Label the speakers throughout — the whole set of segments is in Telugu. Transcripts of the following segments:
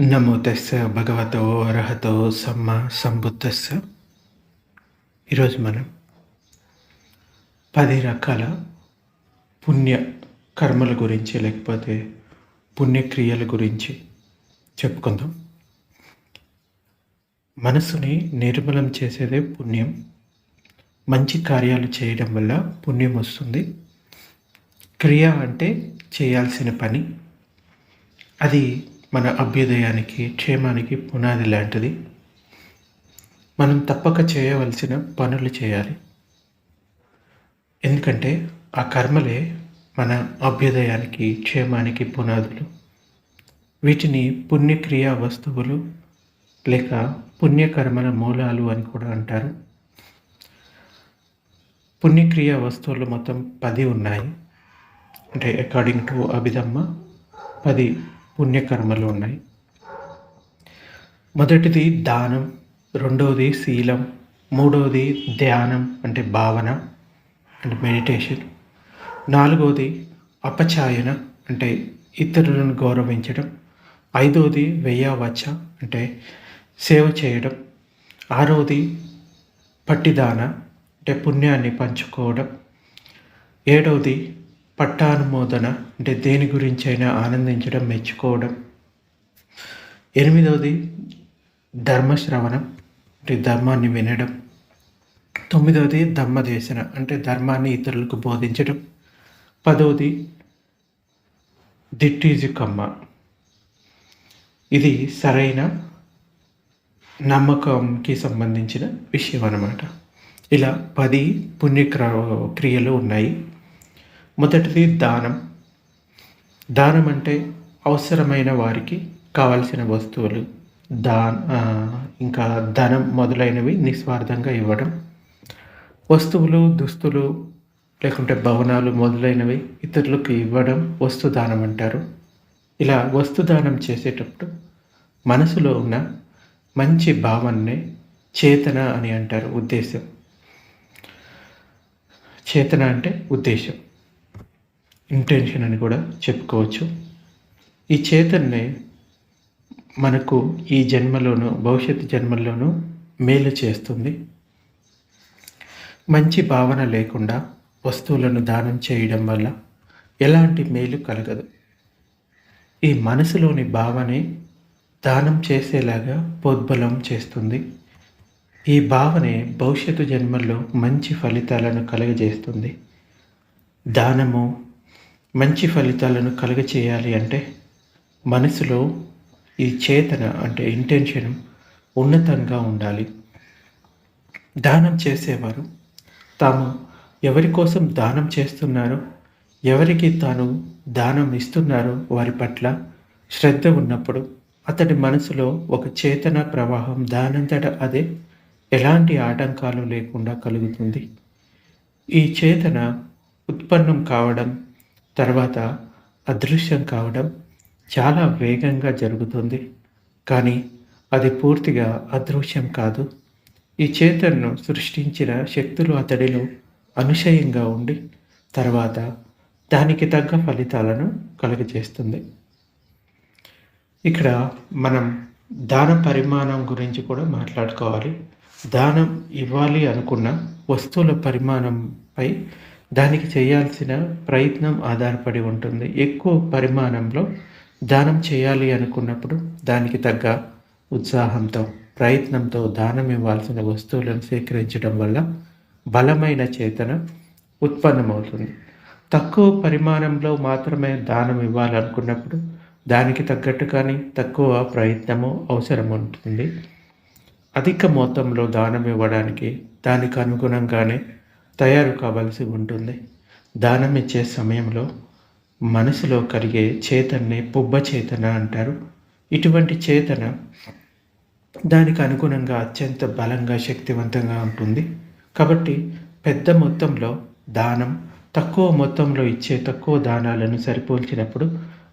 Speaker 1: నమో తెస్స భగవతో అర్హతో సమ్మ సంబుద్ధస్స ఈరోజు మనం పది రకాల పుణ్య కర్మల గురించి లేకపోతే పుణ్యక్రియల గురించి చెప్పుకుందాం. మనసుని నిర్మలం చేసేదే పుణ్యం. మంచి కార్యాలు చేయడం వల్ల పుణ్యం వస్తుంది. క్రియ అంటే చేయాల్సిన పని. అది మన అభ్యుదయానికి క్షేమానికి పునాది లాంటిది. మనం తప్పక చేయవలసిన పనులు చేయాలి. ఎందుకంటే ఆ కర్మలే మన అభ్యుదయానికి క్షేమానికి పునాదులు. వీటిని పుణ్యక్రియా వస్తువులు లేక పుణ్యకర్మల మూలాలు అని కూడా అంటారు. పుణ్యక్రియ వస్తువులు మొత్తం పది ఉన్నాయి. అంటే అకార్డింగ్ టు అభిదమ్మ పది పుణ్యకర్మలు ఉన్నాయి. మొదటిది దానం రెండవది శీలం మూడవది ధ్యానం అంటే భావన అంటే మెడిటేషన్. నాలుగవది అపచాయన అంటే ఇతరులను గౌరవించడం. ఐదవది వెయ్యవచ్చ అంటే సేవ చేయడం. ఆరవది పట్టిదాన అంటే పుణ్యాన్ని పంచుకోవడం. ఏడవది పట్టానుమోదన అంటే దేని గురించి అయినా ఆనందించడం మెచ్చుకోవడం. ఎనిమిదవది ధర్మశ్రవణం అంటే ధర్మాన్ని వినడం. తొమ్మిదవది ధర్మదేశన అంటే ధర్మాన్ని ఇతరులకు బోధించడం. పదవది దిట్టీజు కమ్మ ఇది సరైన నమ్మకంకి సంబంధించిన విషయం అన్నమాట. ఇలా పది పుణ్యక్ర క్రియలు ఉన్నాయి. మొదటిది దానం. దానం అంటే అవసరమైన వారికి కావలసిన వస్తువులు. దా ఇంకా ధనం మొదలైనవి నిస్వార్థంగా ఇవ్వడం. వస్తువులు దుస్తులు లేకుంటే భవనాలు మొదలైనవి ఇతరులకు ఇవ్వడం వస్తుదానం అంటారు. ఇలా వస్తుదానం చేసేటప్పుడు మనసులో ఉన్న మంచి భావన్నే చేతన అని అంటారు ఉద్దేశం. చేతన అంటే ఉద్దేశం. ఇంటెన్షన్ అని కూడా చెప్పుకోవచ్చు. ఈ చేతన్నే మనకు ఈ జన్మలోనూ భవిష్యత్తు జన్మల్లోనూ మేలు చేస్తుంది. మంచి భావన లేకుండా వస్తువులను దానం చేయడం వల్ల ఎలాంటి మేలు కలగదు. ఈ మనసులోని భావనే దానం చేసేలాగా పోద్బలం చేస్తుంది. ఈ భావనే భవిష్యత్తు జన్మల్లో మంచి ఫలితాలను కలుగజేస్తుంది. దానము మంచి ఫలితాలను కలుగచేయాలి అంటే మనసులో ఈ చేతన అంటే ఇంటెన్షన్ ఉన్నతంగా ఉండాలి. దానం చేసేవారు. తాము ఎవరి కోసం దానం చేస్తున్నారో ఎవరికి తాను దానం ఇస్తున్నారో వారి పట్ల శ్రద్ధ ఉన్నప్పుడు అతడి మనసులో ఒక చేతన ప్రవాహం దానంతట అదే ఎలాంటి ఆటంకాలు లేకుండా కలుగుతుంది. ఈ చేతన ఉత్పన్నం కావడం తర్వాత అదృశ్యం కావడం చాలా వేగంగా జరుగుతుంది. కానీ అది పూర్తిగా అదృశ్యం కాదు. ఈ చేతన్ను సృష్టించిన శక్తులు అతడిలో అనుశయంగా ఉండి తర్వాత దానికి తగ్గ ఫలితాలను కలుగజేస్తుంది. ఇక్కడ మనం దాన పరిమాణం గురించి కూడా మాట్లాడుకోవాలి. దానం ఇవ్వాలి అనుకున్న వస్తువుల పరిమాణంపై దానికి చేయాల్సిన ప్రయత్నం ఆధారపడి ఉంటుంది. ఎక్కువ పరిమాణంలో దానం చేయాలి అనుకున్నప్పుడు దానికి తగ్గ ఉత్సాహంతో ప్రయత్నంతో దానం ఇవ్వాల్సిన వస్తువులను సేకరించడం వల్ల బలమైన చేతన ఉత్పన్నమవుతుంది. తక్కువ పరిమాణంలో మాత్రమే దానం ఇవ్వాలనుకున్నప్పుడు దానికి తగ్గట్టు కానీ తక్కువ ప్రయత్నము అవసరం ఉంటుంది. అధిక మొత్తంలో దానం ఇవ్వడానికి దానికి అనుగుణంగానే తయారు కావాల్సి ఉంటుంది. దానం ఇచ్చే సమయంలో మనసులో కలిగే చేతన్నే పుబ్బ చేతన అంటారు. ఇటువంటి చేతన దానికి అనుగుణంగా అత్యంత బలంగా శక్తివంతంగా ఉంటుంది. కాబట్టి పెద్ద మొత్తంలో దానం తక్కువ మొత్తంలో ఇచ్చే తక్కువ దానాలను సరిపోల్చినప్పుడు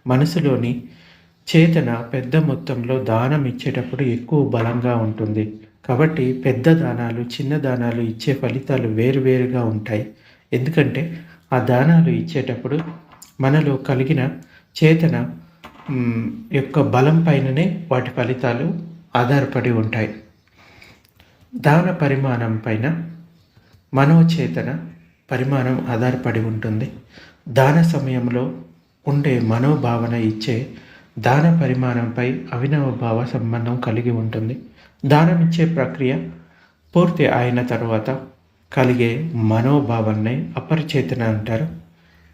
Speaker 1: మనసులోని చేతన పెద్ద మొత్తంలో దానం ఇచ్చేటప్పుడు ఎక్కువ బలంగా ఉంటుంది. కాబట్టి పెద్ద దానాలు చిన్న దానాలు ఇచ్చే ఫలితాలు వేరువేరుగా ఉంటాయి. ఎందుకంటే ఆ దానాలు ఇచ్చేటప్పుడు మనలో కలిగిన చేతన యొక్క బలం పైననే వాటి ఫలితాలు ఆధారపడి ఉంటాయి. దాన పరిమాణం పైన మనోచేతన పరిమాణం ఆధారపడి ఉంటుంది. దాన సమయంలో ఉండే మనోభావన ఇచ్చే దాన పరిమాణంపై అవినవ భావ సంబంధం కలిగి ఉంటుంది. దానం ఇచ్చే ప్రక్రియ పూర్తి అయిన తర్వాత కలిగే మనోభావాన్ని అపరిచేతన అంటారు.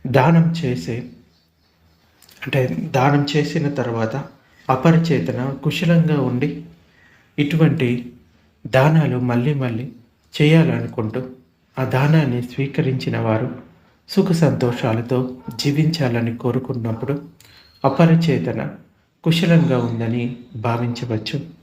Speaker 1: దానం చేసే అంటే దానం చేసిన తర్వాత అపరిచేతన కుశలంగా ఉండి ఇటువంటి దానాలు మళ్ళీ మళ్ళీ చేయాలనుకుంటూ ఆ దానాన్ని స్వీకరించిన వారు సుఖ సంతోషాలతో జీవించాలని కోరుకున్నప్పుడు అపరిచేతన కుశలంగా ఉందని భావించవచ్చు.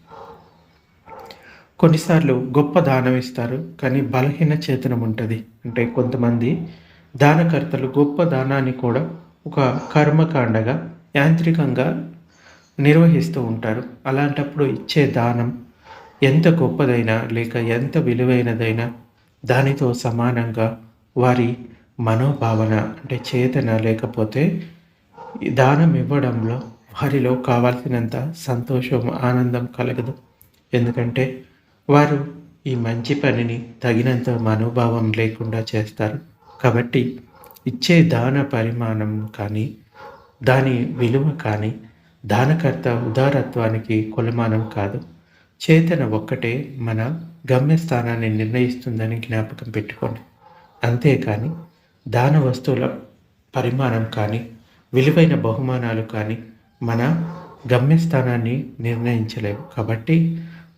Speaker 1: కొన్నిసార్లు గొప్ప దానం ఇస్తారు కానీ బలహీన చేతనం ఉంటుంది. అంటే కొంతమంది దానకర్తలు గొప్ప దానాన్ని కూడా ఒక కర్మకాండగా యాంత్రికంగా నిర్వహిస్తూ ఉంటారు. అలాంటప్పుడు ఇచ్చే దానం ఎంత గొప్పదైనా లేక ఎంత విలువైనదైనా దానితో సమానంగా వారి మనోభావన అంటే చేతన లేకపోతే దానం ఇవ్వడంలో వారిలో కావాల్సినంత సంతోషం ఆనందం కలగదు. ఎందుకంటే వారు ఈ మంచి పనిని తగినంత మనోభావం లేకుండా చేస్తారు. కాబట్టి ఇచ్చే దాన పరిమాణం కానీ దాని విలువ కానీ దానకర్త ఉదారత్వానికి కొలమానం కాదు. చేతన ఒక్కటే మన గమ్యస్థానాన్ని నిర్ణయిస్తుందని జ్ఞాపకం పెట్టుకోండి. అంతేకాని దాన వస్తువుల పరిమాణం కానీ విలువైన బహుమానాలు కానీ మన గమ్యస్థానాన్ని నిర్ణయించలేవు. కాబట్టి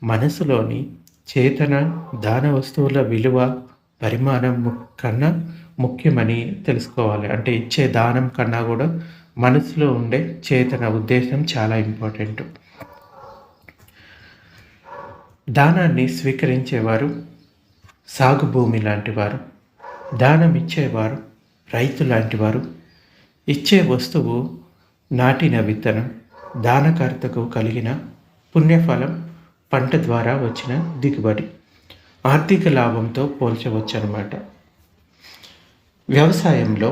Speaker 1: మనసులోని చేతన దాన వస్తువుల విలువ పరిమాణం కన్నా ముఖ్యమని తెలుసుకోవాలి. అంటే ఇచ్చే దానం కన్నా కూడా మనసులో ఉండే చేతన ఉద్దేశం చాలా ఇంపార్టెంట్. దానాన్ని స్వీకరించేవారు సాగు భూమి లాంటివారు దానం ఇచ్చేవారు రైతు లాంటివారు ఇచ్చే వస్తువు నాటిన విత్తనం దానకర్తకు కలిగిన పుణ్యఫలం పంట ద్వారా వచ్చిన దిగుబడి ఆర్థిక లాభంతో పోల్చవచ్చు అన్నమాట వ్యవసాయంలో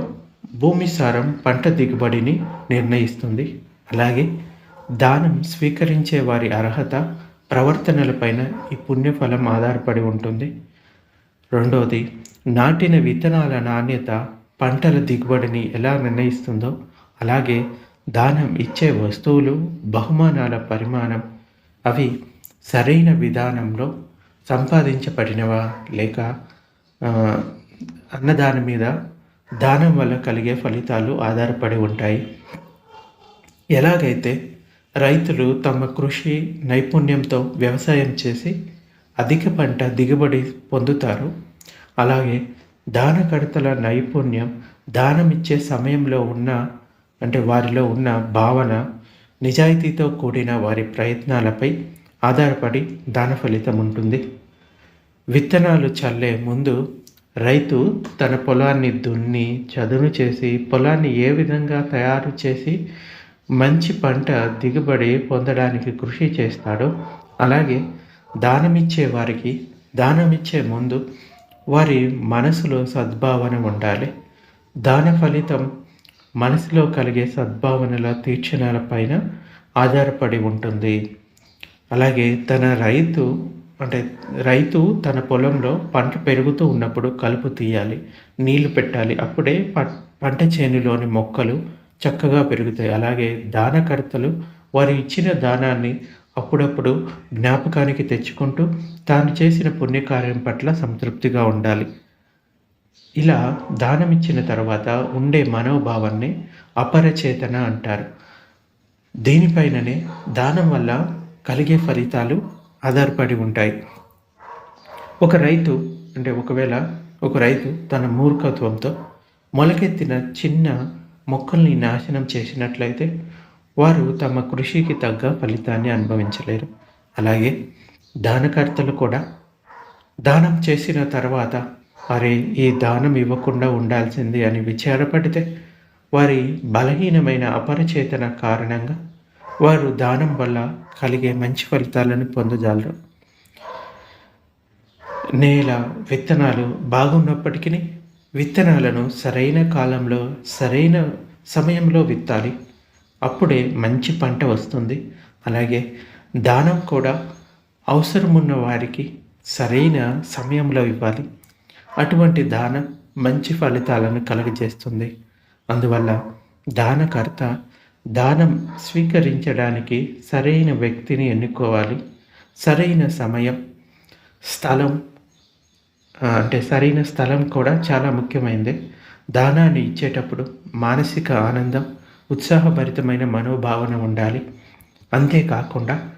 Speaker 1: భూమి సారం పంట దిగుబడిని నిర్ణయిస్తుంది. అలాగే దానం స్వీకరించే వారి అర్హత ప్రవర్తనలపైన ఈ పుణ్యఫలం ఆధారపడి ఉంటుంది. రెండవది నాటిన విత్తనాల నాణ్యత పంటల దిగుబడిని ఎలా నిర్ణయిస్తుందో అలాగే దానం ఇచ్చే వస్తువులు బహుమానాల పరిమాణం అవి సరైన విధానంలో సంపాదించబడినవా లేక అన్నదానం మీద దానం వల్ల కలిగే ఫలితాలు ఆధారపడి ఉంటాయి. ఎలాగైతే రైతులు తమ కృషి నైపుణ్యంతో వ్యవసాయం చేసి అధిక పంట దిగుబడి పొందుతారు అలాగే దానకర్తల నైపుణ్యం దానం ఇచ్చే సమయంలో ఉన్న అంటే వారిలో ఉన్న భావన నిజాయితీతో కూడిన వారి ప్రయత్నాలపై ఆధారపడి దాన ఫలితం ఉంటుంది. విత్తనాలు చల్లే ముందు రైతు తన పొలాన్ని దున్ని చదును చేసి పొలాన్ని ఏ విధంగా తయారు చేసి మంచి పంట దిగుబడి పొందడానికి కృషి చేస్తాడో అలాగే దానమిచ్చే వారికి దానమిచ్చే ముందు వారి మనసులో సద్భావన ఉండాలి. దాన ఫలితం మనసులో కలిగే సద్భావనల తీర్చనాలపైన ఆధారపడి ఉంటుంది. అలాగే తన రైతు అంటే రైతు తన పొలంలో పంట పెరుగుతూ ఉన్నప్పుడు కలుపు తీయాలి నీళ్ళు పెట్టాలి. అప్పుడే ప- పంట చేనులోని మొక్కలు చక్కగా పెరుగుతాయి. అలాగే దానకర్తలు వారు ఇచ్చిన దానాన్ని అప్పుడప్పుడు జ్ఞాపకానికి తెచ్చుకుంటూ తాను చేసిన పుణ్యకార్యం పట్ల సంతృప్తిగా ఉండాలి. ఇలా దానం ఇచ్చిన తర్వాత ఉండే మనోభావాన్ని అపరచేతన అంటారు. దీనిపైననే దానం వల్ల కలిగే ఫలితాలు ఆధారపడి ఉంటాయి. ఒక రైతు అంటే ఒకవేళ ఒక రైతు తన మూర్ఖత్వంతో మొలకెత్తిన చిన్న మొక్కల్ని నాశనం చేసినట్లయితే వారు తమ కృషికి తగ్గ ఫలితాన్ని అనుభవించలేరు. అలాగే దానకర్తలు కూడా దానం చేసిన తర్వాత అరే ఈ దానం ఇవ్వకుండా ఉండాల్సింది అని విచారపడితే వారి బలహీనమైన అపరచేతన కారణంగా వారు దానం వల్ల కలిగే మంచి ఫలితాలను పొందజాలరు. నేల విత్తనాలు బాగున్నప్పటికీ విత్తనాలను సరైన కాలంలో సరైన సమయంలో విత్తాలి. అప్పుడే మంచి పంట వస్తుంది. అలాగే దానం కూడా అవసరమున్న వారికి సరైన సమయంలో ఇవ్వాలి. అటువంటి దానం మంచి ఫలితాలను కలుగజేస్తుంది. అందువల్ల దానకర్త దానం స్వీకరించడానికి సరైన వ్యక్తిని ఎన్నుకోవాలి. సరైన సమయం స్థలం అంటే సరైన స్థలం కూడా చాలా ముఖ్యమైనది దానాన్ని ఇచ్చేటప్పుడు మానసిక ఆనందం ఉత్సాహభరితమైన మనోభావన ఉండాలి. అంతేకాకుండా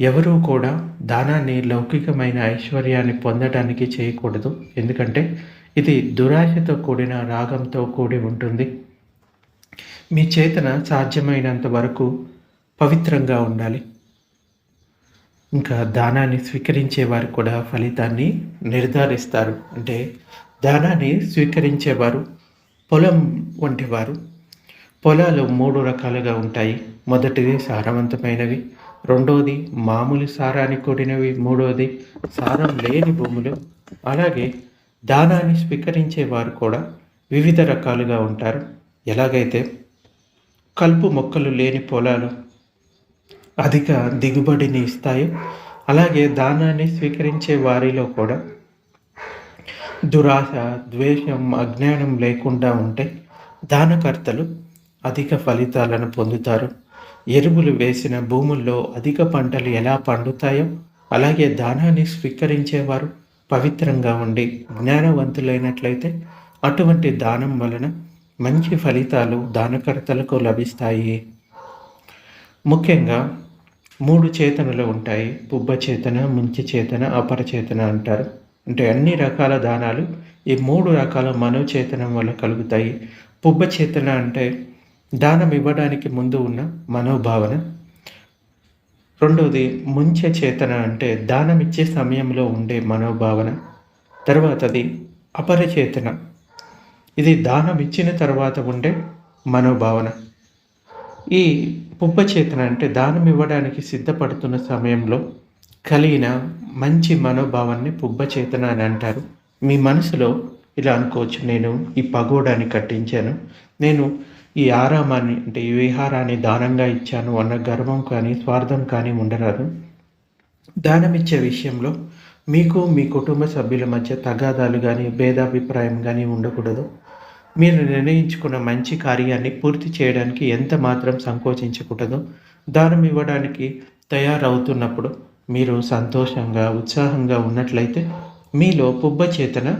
Speaker 1: ఎవరూ కూడా దానాన్ని లౌకికమైన ఐశ్వర్యాన్ని పొందడానికి చేయకూడదు. ఎందుకంటే ఇది దురాశతో కూడిన రాగంతో కూడి ఉంటుంది. మీ చేతన సాధ్యమైనంత వరకు పవిత్రంగా ఉండాలి. ఇంకా దానాన్ని స్వీకరించేవారు కూడా ఫలితాన్ని నిర్ధారిస్తారు. అంటే దానాన్ని స్వీకరించేవారు పొలం వంటి వారు పొలాలు మూడు రకాలుగా ఉంటాయి. మొదటిది సారవంతమైనవి రెండవది మామూలు సారాన్ని కూడినవి మూడవది సారం లేని భూములు. అలాగే దానాన్ని స్వీకరించే వారు కూడా వివిధ రకాలుగా ఉంటారు. ఎలాగైతే కలుపు మొక్కలు లేని పొలాలు అధిక దిగుబడిని ఇస్తాయో. అలాగే దానాన్ని స్వీకరించే వారిలో కూడా దురాశ ద్వేషం అజ్ఞానం లేకుండా ఉంటే దానకర్తలు అధిక ఫలితాలను పొందుతారు. ఎరువులు వేసిన భూముల్లో అధిక పంటలు ఎలా పండుతాయో అలాగే దానాన్ని స్వీకరించేవారు పవిత్రంగా ఉండి జ్ఞానవంతులైనట్లయితే అటువంటి దానం వలన మంచి ఫలితాలు దానకర్తలకు లభిస్తాయి. ముఖ్యంగా మూడు చేతనలు ఉంటాయి. పుబ్బ చేతన ముంచి చేతన అపరచేతన అంటారు. అంటే అన్ని రకాల దానాలు ఈ మూడు రకాల మనోచేతనం వల్ల కలుగుతాయి. పుబ్బ చేతన అంటే దానం ఇవ్వడానికి ముందు ఉన్న మనోభావన. రెండవది ముంచే చేతన అంటే దానం ఇచ్చే సమయంలో ఉండే మనోభావన. తర్వాతది అపరచేతన ఇది దానం ఇచ్చిన తర్వాత ఉండే మనోభావన. ఈ పుబ్బచేతన అంటే దానం ఇవ్వడానికి సిద్ధపడుతున్న సమయంలో కలిగిన మంచి మనోభావాన్ని పుబ్బచేతన అని అంటారు. మీ మనసులో ఇలా అనుకోవచ్చు నేను ఈ పగోడాన్ని కట్టించాను నేను ఈ ఆరామాన్ని అంటే ఈ విహారాన్ని దానంగా ఇచ్చాను అన్న గర్వం కానీ స్వార్థం కానీ ఉండరాదు. దానం ఇచ్చే విషయంలో మీకు మీ కుటుంబ సభ్యుల మధ్య తగాదాలు కానీ భేదాభిప్రాయం కానీ ఉండకూడదు. మీరు నిర్ణయించుకున్న మంచి కార్యాన్ని పూర్తి చేయడానికి ఎంత మాత్రం సంకోచించకూడదు దానం ఇవ్వడానికి తయారవుతున్నప్పుడు మీరు సంతోషంగా ఉత్సాహంగా ఉన్నట్లయితే మీలో పుబ్బ చేతన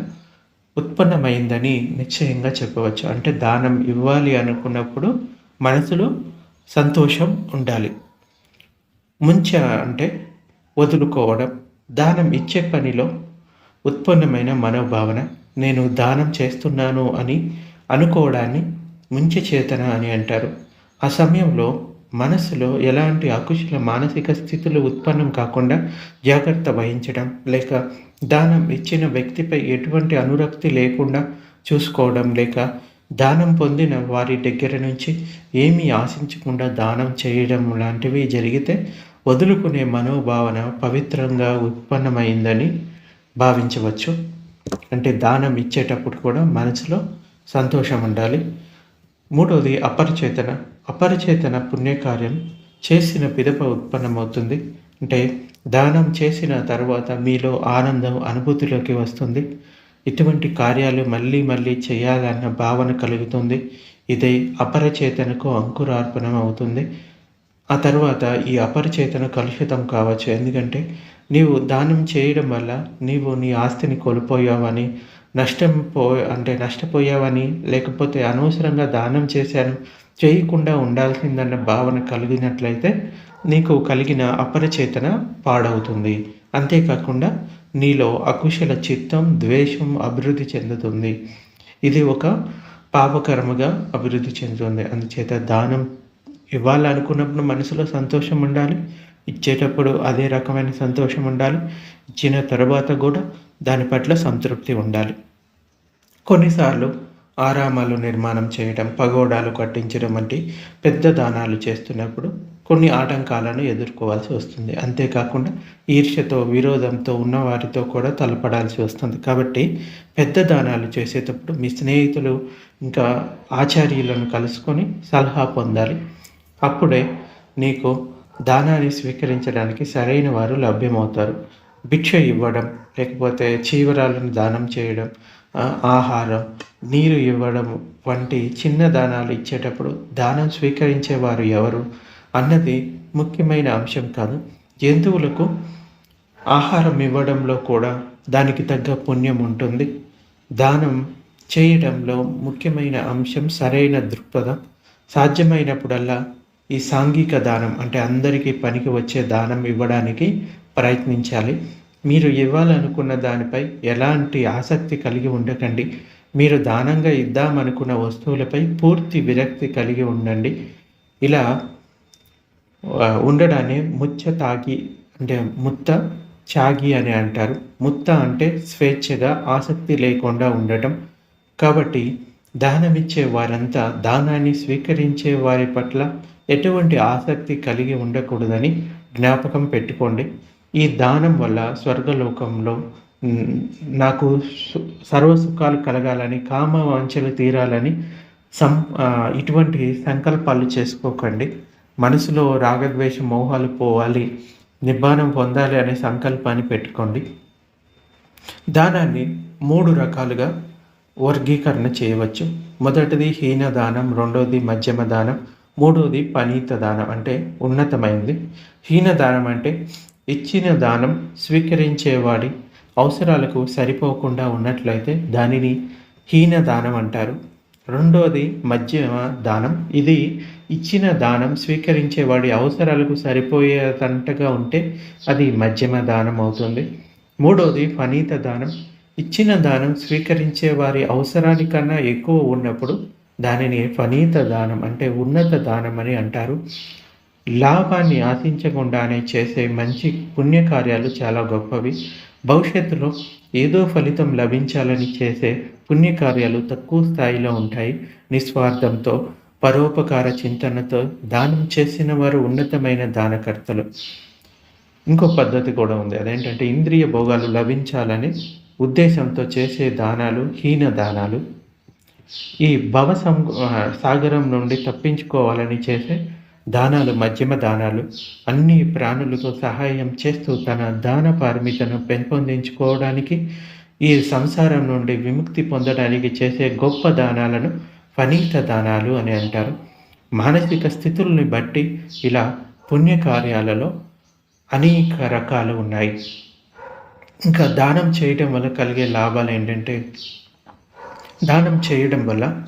Speaker 1: ఉత్పన్నమైందని నిశ్చయంగా చెప్పవచ్చు. అంటే దానం ఇవ్వాలి అనుకున్నప్పుడు మనసులో సంతోషం ఉండాలి. ముంచ అంటే వదులుకోవడం. దానం ఇచ్చే పనిలో ఉత్పన్నమైన మనోభావన నేను దానం చేస్తున్నాను అని అనుకోవడాన్ని ముంచె చేతన అని అంటారు. ఆ సమయంలో మనసులో ఎలాంటి అకుశల మానసిక స్థితులు ఉత్పన్నం కాకుండా జాగ్రత్త వహించడం లేక దానం ఇచ్చిన వ్యక్తిపై ఎటువంటి అనురక్తి లేకుండా చూసుకోవడం లేక దానం పొందిన వారి దగ్గర నుంచి ఏమీ ఆశించకుండా దానం చేయడం లాంటివి జరిగితే వదులుకునే మనోభావన పవిత్రంగా ఉత్పన్నమైందని భావించవచ్చు. అంటే దానం ఇచ్చేటప్పుడు కూడా మనసులో సంతోషం ఉండాలి మూడవది అపరిచేతన. అపరిచేతన పుణ్యకార్యం చేసిన పిదప ఉత్పన్నమవుతుంది. అంటే దానం చేసిన తర్వాత మీలో ఆనందం అనుభూతిలోకి వస్తుంది. ఇటువంటి కార్యాలు మళ్ళీ మళ్ళీ చేయాలన్న భావన కలుగుతుంది. ఇదే అపరచేతనకు అంకురార్పణం అవుతుంది ఆ తర్వాత ఈ అపరిచేతన కలుషితం కావచ్చు. ఎందుకంటే నీవు దానం చేయడం వల్ల నీవు నీ ఆస్తిని కోల్పోయావని నష్టం పో అంటే నష్టపోయావని లేకపోతే అనవసరంగా దానం చేశాను చేయకుండా ఉండాల్సిందన్న భావన కలిగినట్లయితే నీకు కలిగిన అపరచేతన పాడవుతుంది. అంతేకాకుండా నీలో అకుశల చిత్తం ద్వేషం అభివృద్ధి చెందుతుంది. ఇది ఒక పాపకర్మగా అభివృద్ధి చెందుతుంది. అందుచేత దానం ఇవ్వాలనుకున్నప్పుడు మనసులో సంతోషం ఉండాలి ఇచ్చేటప్పుడు అదే రకమైన సంతోషం ఉండాలి ఇచ్చిన తర్వాత కూడా దాని పట్ల సంతృప్తి ఉండాలి. కొన్నిసార్లు ఆరామాలు నిర్మాణం చేయడం పగోడాలు కట్టించడం వంటి పెద్ద దానాలు చేస్తున్నప్పుడు కొన్ని ఆటంకాలను ఎదుర్కోవాల్సి వస్తుంది. అంతేకాకుండా ఈర్ష్యతో విరోధంతో ఉన్నవారితో కూడా తలపడాల్సి వస్తుంది. కాబట్టి పెద్ద దానాలు చేసేటప్పుడు మీ స్నేహితులు ఇంకా ఆచార్యులను కలుసుకొని సలహా పొందాలి. అప్పుడే నీకు దానాన్ని స్వీకరించడానికి సరైన వారు లభ్యమవుతారు. భిక్ష ఇవ్వడం లేకపోతే చీవరాలను దానం చేయడం ఆహారం నీరు ఇవ్వడం వంటి చిన్న దానాలు ఇచ్చేటప్పుడు దానం స్వీకరించేవారు ఎవరు అన్నది ముఖ్యమైన అంశం కాదు. జంతువులకు ఆహారం ఇవ్వడంలో కూడా దానికి తగ్గ పుణ్యం ఉంటుంది. దానం చేయడంలో ముఖ్యమైన అంశం సరైన దృక్పథం. సాధ్యమైనప్పుడల్లా ఈ సాంఘిక దానం అంటే అందరికీ పనికి వచ్చే దానం ఇవ్వడానికి ప్రయత్నించాలి. మీరు ఇవ్వాలనుకున్న దానిపై ఎలాంటి ఆసక్తి కలిగి ఉండకండి. మీరు దానంగా ఇద్దామనుకున్న వస్తువులపై పూర్తి విరక్తి కలిగి ఉండండి. ఇలా ఉండడాన్ని ముచ్చ తాగి అంటే ముత్త చాగి అని అంటారు. ముత్త అంటే స్వేచ్ఛగా ఆసక్తి లేకుండా ఉండటం. కాబట్టి దానమిచ్చే వారంతా దానాన్ని స్వీకరించే వారి పట్ల ఎటువంటి ఆసక్తి కలిగి ఉండకూడదని జ్ఞాపకం పెట్టుకోండి. ఈ దానం వల్ల స్వర్గలోకంలో నాకు సర్వ సర్వసుఖాలు కలగాలని కామ వాంఛలు తీరాలని సం ఇటువంటి సంకల్పాలు చేసుకోకండి. మనసులో రాగద్వేష మోహాలు పోవాలి. నిబ్బానం పొందాలి అనే సంకల్పాన్ని పెట్టుకోండి. దానాన్ని మూడు రకాలుగా వర్గీకరణ చేయవచ్చు. మొదటిది హీన దానం రెండోది మధ్యమ దానం మూడోది పనీత దానం అంటే ఉన్నతమైనది. హీన దానం అంటే ఇచ్చిన దానం స్వీకరించేవాడి అవసరాలకు సరిపోకుండా ఉన్నట్లయితే దానిని హీన దానం అంటారు. రెండోది మధ్యమ దానం. ఇది ఇచ్చిన దానం స్వీకరించేవాడి అవసరాలకు సరిపోయేదంటగా ఉంటే అది మధ్యమ దానం అవుతుంది. మూడోది ఫనీత దానం. ఇచ్చిన దానం స్వీకరించే వారి అవసరానికన్నా ఎక్కువ ఉన్నప్పుడు దానిని ఫనీత దానం అంటే ఉన్నత దానం అని అంటారు. లాభాన్ని ఆశించకుండానే చేసే మంచి పుణ్యకార్యాలు చాలా గొప్పవి. భవిష్యత్తులో ఏదో ఫలితం లభించాలని చేసే పుణ్యకార్యాలు తక్కువ స్థాయిలో ఉంటాయి. నిస్వార్థంతో పరోపకార చింతనతో దానం చేసిన వారు ఉన్నతమైన దానకర్తలు. ఇంకో పద్ధతి కూడా ఉంది. అదేంటంటే ఇంద్రియ భోగాలు లభించాలని ఉద్దేశంతో చేసే దానాలు హీన దానాలు. ఈ భవ సం సాగరం నుండి తప్పించుకోవాలని చేసే దానాలు మధ్యమ దానాలు అన్ని ప్రాణులతో సహాయం చేస్తూ తన దాన పారమితను పెంపొందించుకోవడానికి ఈ సంసారం నుండి విముక్తి పొందడానికి చేసే గొప్ప దానాలను ఫనీత దానాలు అని అంటారు. మానసిక స్థితుల్ని బట్టి ఇలా పుణ్యకార్యాలలో అనేక రకాలు ఉన్నాయి. ఇంకా దానం చేయడం వల్ల కలిగే లాభాలు ఏంటంటే దానం చేయడం వల్ల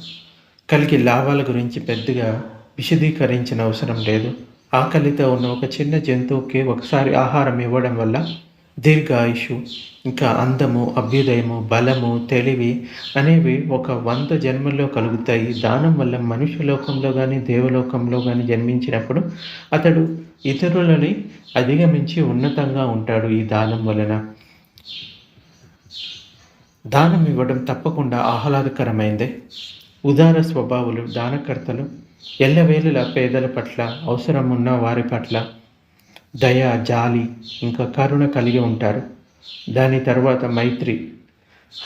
Speaker 1: కలిగే లాభాల గురించి పెద్దగా విశదీకరించిన అవసరం లేదు. ఆకలితో ఉన్న ఒక చిన్న జంతువుకి ఒకసారి ఆహారం ఇవ్వడం వల్ల దీర్ఘాయుషు ఇంకా అందము అభ్యుదయము బలము తెలివి అనేవి ఒక వంద జన్మల్లో కలుగుతాయి. దానం వల్ల మనుష్య లోకంలో కానీ దేవలోకంలో కానీ జన్మించినప్పుడు అతడు ఇతరులని అధిగమించి ఉన్నతంగా ఉంటాడు ఈ దానం వలన. దానం ఇవ్వడం తప్పకుండా ఆహ్లాదకరమైందే. ఉదార స్వభావులు దానకర్తలు ఎల్లవేళలా పేదల పట్ల అవసరం ఉన్న వారి పట్ల దయ జాలి ఇంకా కరుణ కలిగి ఉంటారు. దాని తర్వాత మైత్రి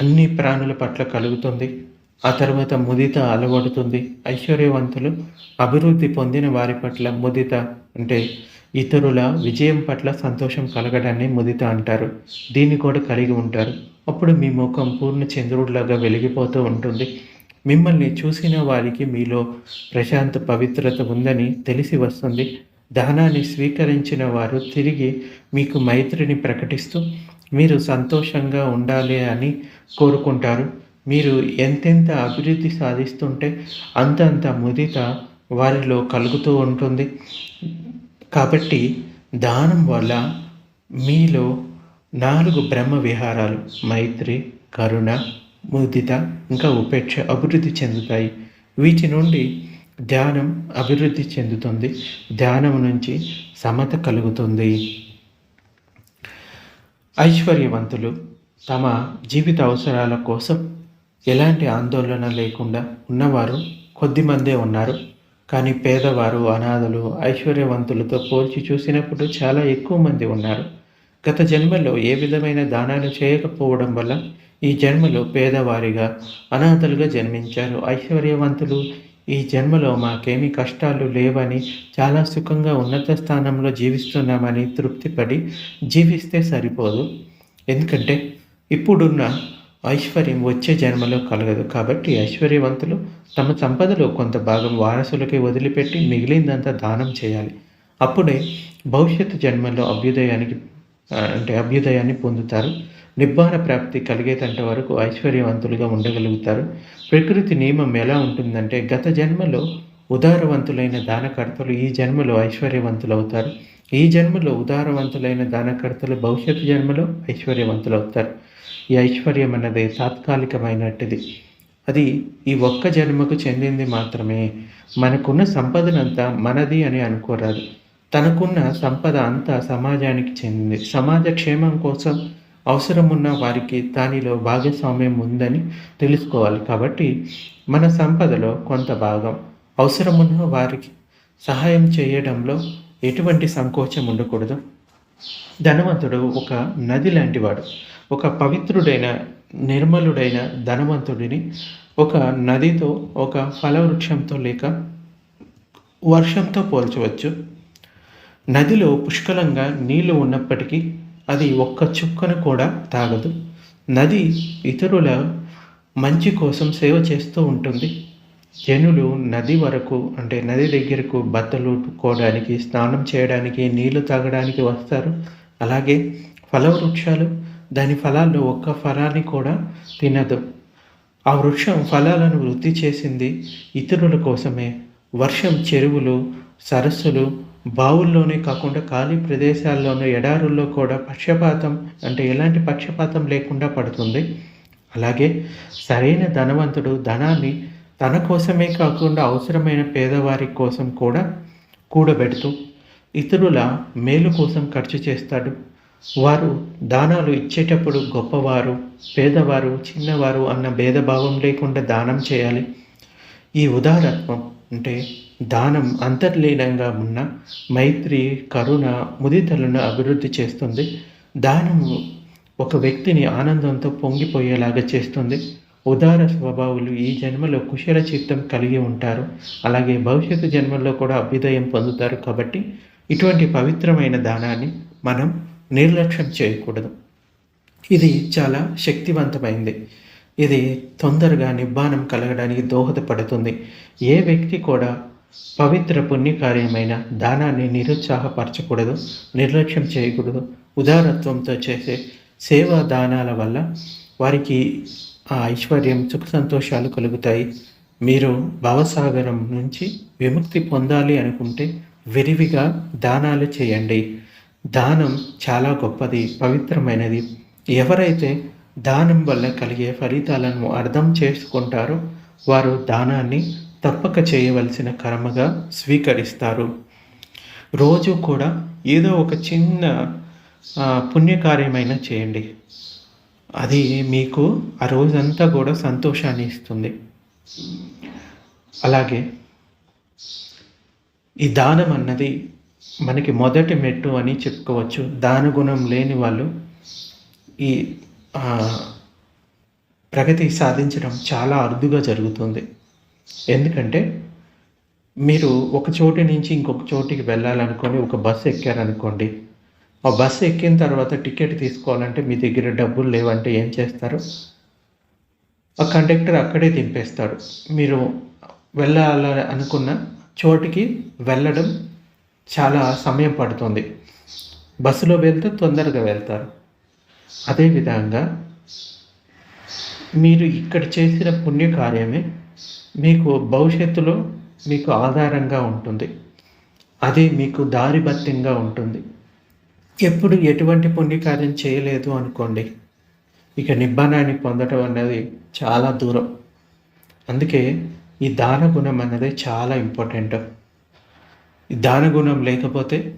Speaker 1: అన్ని ప్రాణుల పట్ల కలుగుతుంది. ఆ తర్వాత ముదిత అలవడుతుంది. ఐశ్వర్యవంతులు అభివృద్ధి పొందిన వారి పట్ల ముదిత అంటే ఇతరుల విజయం పట్ల సంతోషం కలగడాన్ని ముదిత అంటారు. దీన్ని కూడా కలిగి ఉంటారు. అప్పుడు మీ ముఖం పూర్ణ చంద్రుడిలాగా వెలిగిపోతూ ఉంటుంది. మిమ్మల్ని చూసిన వారికి మీలో ప్రశాంత పవిత్రత ఉందని తెలిసి వస్తుంది. దానాన్ని స్వీకరించిన వారు తిరిగి మీకు మైత్రిని ప్రకటిస్తూ మీరు సంతోషంగా ఉండాలి అని కోరుకుంటారు. మీరు ఎంతెంత అభివృద్ధి సాధిస్తుంటే అంతంత ముదిత వారిలో కలుగుతూ ఉంటుంది. కాబట్టి దానం వల్ల మీలో నాలుగు బ్రహ్మ విహారాలు మైత్రి కరుణ ముదిత ఇంకా ఉపేక్ష అభివృద్ధి చెందుతాయి. వీటి నుండి ధ్యానం అభివృద్ధి చెందుతుంది. ధ్యానం నుంచి సమత కలుగుతుంది. ఐశ్వర్యవంతులు తమ జీవిత అవసరాల కోసం ఎలాంటి ఆందోళన లేకుండా ఉన్నవారు కొద్దిమందే ఉన్నారు. కానీ పేదవారు అనాథలు ఐశ్వర్యవంతులతో పోల్చి చూసినప్పుడు చాలా ఎక్కువ మంది ఉన్నారు. గత జన్మలో ఏ విధమైన దానాలు చేయకపోవడం వల్ల ఈ జన్మలో పేదవారిగా అనాథలుగా జన్మించారు ఐశ్వర్యవంతులు. ఈ జన్మలో మాకేమీ కష్టాలు లేవని చాలా సుఖంగా ఉన్నత స్థానంలో జీవిస్తున్నామని తృప్తిపడి జీవిస్తే సరిపోదు. ఎందుకంటే ఇప్పుడున్న ఐశ్వర్యం వచ్చే జన్మలో కలగదు. కాబట్టి ఐశ్వర్యవంతులు తమ సంపదలో కొంత భాగం వారసులకి వదిలిపెట్టి మిగిలిందంతా దానం చేయాలి. అప్పుడే భవిష్యత్తు జన్మలో అభ్యుదయానికి అంటే అభ్యుదయాన్ని పొందుతారు. నిబ్బాన ప్రాప్తి కలిగేటంత వరకు ఐశ్వర్యవంతులుగా ఉండగలుగుతారు. ప్రకృతి నియమం ఎలా ఉంటుందంటే గత జన్మలో ఉదారవంతులైన దానకర్తలు ఈ జన్మలో ఐశ్వర్యవంతులు అవుతారు ఈ జన్మలో ఉదారవంతులైన దానకర్తలు భవిష్యత్తు జన్మలో ఐశ్వర్యవంతులు అవుతారు ఈ ఐశ్వర్యం అన్నది తాత్కాలికమైనట్టుది. అది ఈ ఒక్క జన్మకు చెందింది మాత్రమే. మనకున్న సంపదనంతా మనది అని అనుకోరాదు. తనకున్న సంపద అంతా సమాజానికి చెందింది. సమాజ క్షేమం కోసం అవసరం ఉన్న వారికి దానిలో భాగస్వామ్యం ఉందని తెలుసుకోవాలి కాబట్టి మన సంపదలో కొంత భాగం అవసరమున్న వారికి సహాయం చేయడంలో ఎటువంటి సంకోచం ఉండకూడదు. ధనవంతుడు ఒక నది లాంటివాడు. ఒక పవిత్రుడైన నిర్మలుడైన ధనవంతుడిని ఒక నదితో ఒక ఫలవృక్షంతో లేక వర్షంతో పోల్చవచ్చు. నదిలో పుష్కలంగా నీళ్ళు ఉన్నప్పటికీ అది ఒక్క చుక్కను కూడా తాగదు. నది ఇతరుల మంచి కోసం సేవ చేస్తూ ఉంటుంది. జనులు నది వరకు అంటే నది దగ్గరకు బట్టలు ఉట్టుకోవడానికి స్నానం చేయడానికి నీళ్ళు తాగడానికి వస్తారు. అలాగే ఫలవృక్షాలు దాని ఫలాల్లో ఒక్క ఫలాన్ని కూడా తినదు. ఆ వృక్షం ఫలాలను వృద్ధి చేసింది ఇతరుల కోసమే. వర్షం చెరువులు సరస్సులు బావుల్లోనే కాకుండా ఖాళీ ప్రదేశాల్లోనూ ఎడారుల్లో కూడా పక్షపాతం అంటే ఎలాంటి పక్షపాతం లేకుండా పడుతుంది. అలాగే సరైన ధనవంతుడు ధనాన్ని తన కోసమే కాకుండా అవసరమైన పేదవారి కోసం కూడా కూడబెడుతూ ఇతరుల మేలు కోసం ఖర్చు చేస్తాడు. వారు దానాలు ఇచ్చేటప్పుడు గొప్పవారు పేదవారు చిన్నవారు అన్న భేదభావం లేకుండా దానం చేయాలి. ఈ ఉదారత్వం అంటే దానం అంతర్లీనంగా ఉన్న మైత్రి కరుణ ముదితలను అభివృద్ధి చేస్తుంది. దానము ఒక వ్యక్తిని ఆనందంతో పొంగిపోయేలాగా చేస్తుంది. ఉదార స్వభావులు ఈ జన్మలో కుశల చిత్తం కలిగి ఉంటారు. అలాగే భవిష్యత్తు జన్మల్లో కూడా అభ్యుదయం పొందుతారు కాబట్టి ఇటువంటి పవిత్రమైన దానాన్ని మనం నిర్లక్ష్యం చేయకూడదు. ఇది చాలా శక్తివంతమైంది. ఇది తొందరగా నిబ్బానం కలగడానికి దోహదపడుతుంది. ఏ వ్యక్తి కూడా పవిత్ర పుణ్యకార్యమైన దానాన్ని నిరుత్సాహపరచకూడదు నిర్లక్ష్యం చేయకూడదు. ఉదారత్వంతో చేసే సేవా దానాల వల్ల వారికి ఆ ఐశ్వర్యం సుఖ సంతోషాలు కలుగుతాయి. మీరు భవసాగరం నుంచి విముక్తి పొందాలి అనుకుంటే విరివిగా దానాలు చేయండి. దానం చాలా గొప్పది పవిత్రమైనది. ఎవరైతే దానం వల్ల కలిగే ఫలితాలను అర్థం చేసుకుంటారో వారు దానాన్ని తప్పక చేయవలసిన కర్మగా స్వీకరిస్తారు. రోజు కూడా ఏదో ఒక చిన్న పుణ్యకార్యమైనా చేయండి. అది మీకు ఆ రోజంతా కూడా సంతోషాన్ని ఇస్తుంది. అలాగే ఈ దానం అన్నది మనకి మొదటి మెట్టు అని చెప్పుకోవచ్చు. దాన గుణం లేని వాళ్ళు ఈ ప్రగతి సాధించడం చాలా అరుదుగా జరుగుతుంది. ఎందుకంటే మీరు ఒక చోటు నుంచి ఇంకొక చోటికి వెళ్ళాలనుకొని ఒక బస్సు ఎక్కారనుకోండి. ఆ బస్సు ఎక్కిన తర్వాత టికెట్ తీసుకోవాలంటే మీ దగ్గర డబ్బులు లేవంటే ఏం చేస్తారు? ఆ కండక్టర్ అక్కడే దింపేస్తాడు. మీరు వెళ్ళాలని అనుకున్న చోటికి వెళ్ళడం చాలా సమయం పడుతుంది. బస్సులో వెళ్తే తొందరగా వెళ్తారు. అదేవిధంగా మీరు ఇక్కడ చేసిన పుణ్యకార్యమే మీకు భవిష్యత్తులో మీకు ఆధారంగా ఉంటుంది. అది మీకు దారిబత్యంగా ఉంటుంది. ఎప్పుడు ఎటువంటి పుణ్యకార్యం చేయలేదు అనుకోండి ఇక నిబ్బానాన్ని పొందడం అనేది చాలా దూరం. అందుకే ఈ దాన గుణం అనేది చాలా ఇంపార్టెంట్. ఈ దాన గుణం లేకపోతే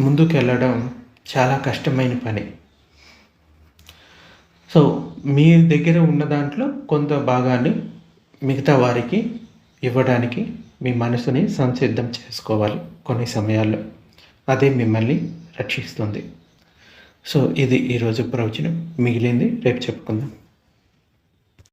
Speaker 1: ముందుకు వెళ్ళడం చాలా కష్టమైన పని. సో మీ దగ్గర ఉన్న దాంట్లో కొంత భాగాన్ని మిగతా వారికి ఇవ్వడానికి మీ మనసుని సంసిద్ధం చేసుకోవాలి కొన్ని సమయాల్లో. అదే మిమ్మల్ని రక్షిస్తుంది. సో ఇది ఈరోజు ప్రవచనం. మిగిలింది రేపు చెప్పుకుందాం.